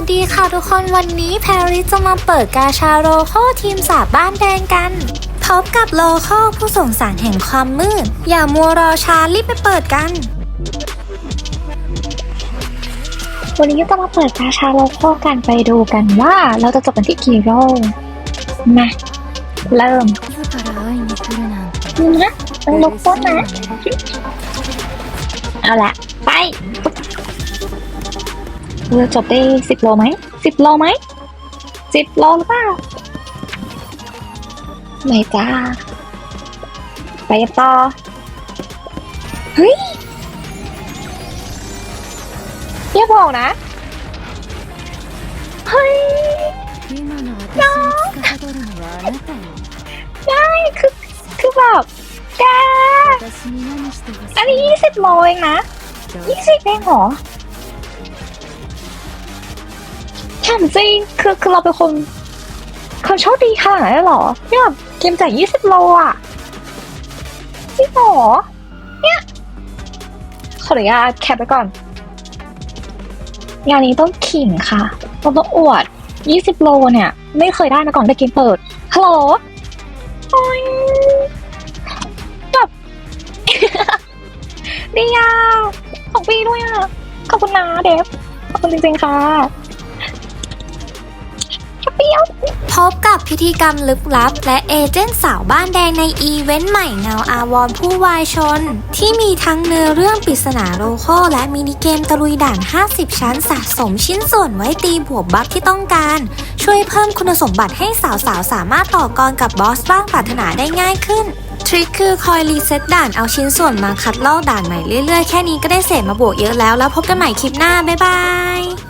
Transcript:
วัสดีค่ะทุกคนวันนี้แพรริสจะมาเปิดกาชาโลโคทีมสาบบ้านแดงกัน พบกับโลโคผู้ส่งสารแห่งความมืด อย่ามัวรอช้ารีบไปเปิดกัน วันนี้จะมาเปิดกาชาโลโก้กันไปดูกันว่าเราจะจบกันที่กี่โรลมาเริ่มนี่นะต้องลบต้นนะ เอาละไป เราจบได้สิบโลไหมสิบโลไหมสิบโลหรือเปล่าไม่จ้า ไปต่อ เฮ้ยเยี่ยบอกนะ เฮ้ยน้องได้คือคือแบบแกอันนี้ยี่สิบโลเองนะยี่สิบเองเหรอ ถามจริงคือคือเราเป็นคนคนโชคดีขนาดนั้นหรอเนี่ยแบบเกมจ่ายยี่สิบโลอะจริงหรอเนี่ยขออนุญาตแคปไปก่อน งานนี้ต้องขิงค่ะเราต้องอวดยี่สิบโลเนี่ย ไม่เคยได้มาก่อนในเกมเปิดฮัลโหลโอ้ยแบบดีอะของปีด้วยอะขอบคุณนะเดฟขอบคุณจริงๆค่ะ พบกับพิธีกรรมลึกลับ และเอเจนต์สาวบ้านแดงในอีเวนต์ใหม่เงาอาวรณ์ผู้วายชน ที่มีทั้งเนื้อเรื่องปริศนาโลโคและมินิเกมตะลุยด่าน 50 ชั้นสะสมชิ้นส่วนไว้ตีบวกบัฟที่ต้องการ ช่วยเพิ่มคุณสมบัติให้สาวๆสามารถต่อกรกับบอสบ้างปรารถนาได้ง่ายขึ้นทริคคือคอยรีเซ็ตด่านเอาชิ้นส่วนมาคัดลอกด่านใหม่เรื่อยๆ แค่นี้ก็ได้เศษมาบวกเยอะแล้ว แล้วพบกันใหม่คลิปหน้า บ๊ายบาย